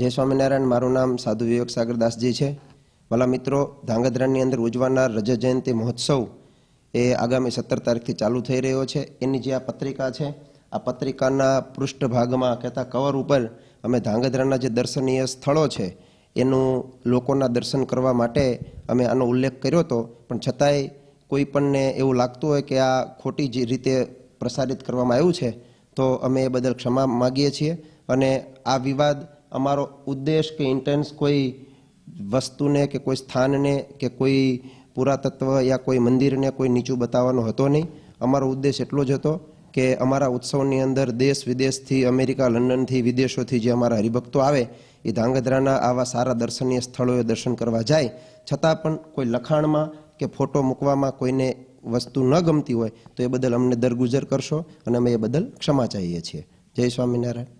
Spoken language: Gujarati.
જય સ્વામિનારાયણ, મારું નામ સાધુ વિવેક સાગરદાસજી છે. વાલા મિત્રો, ધાંગધ્રાની અંદર ઉજવાનાર રજત જયંતિ મહોત્સવ એ આગામી સત્તર તારીખથી ચાલુ થઈ રહ્યો છે. એની જે આ પત્રિકા છે, આ પત્રિકાના પૃષ્ઠભાગમાં કહેતા કવર ઉપર અમે ધાંગધ્રાના જે દર્શનીય સ્થળો છે, એનું લોકોના દર્શન કરવા માટે અમે આનો ઉલ્લેખ કર્યો હતો. પણ છતાંય કોઈ પણને એવું લાગતું હોય કે આ ખોટી જ રીતે પ્રસારિત કરવામાં આવ્યું છે, તો અમે એ બદલ ક્ષમા માગીએ છીએ. અને આ વિવાદ અમારો ઉદ્દેશ કે ઇન્ટેન્સ કોઈ વસ્તુને કે કોઈ સ્થાનને કે કોઈ પુરાતત્વ યા કોઈ મંદિરને કોઈ નીચું બતાવવાનો હતો નહીં. અમારો ઉદ્દેશ એટલો જ હતો કે અમારા ઉત્સવની અંદર દેશ વિદેશથી, અમેરિકા, લંડનથી, વિદેશોથી જે અમારા હરિભક્તો આવે, એ ધાંગધ્રાના આવા સારા દર્શનીય સ્થળોએ દર્શન કરવા જાય. છતાં પણ કોઈ લખાણમાં કે ફોટો મૂકવામાં કોઈને વસ્તુ ન ગમતી હોય, તો એ બદલ અમને દરગુજર કરશો અને અમે એ બદલ ક્ષમા ચાહીએ છીએ. જય સ્વામિનારાયણ.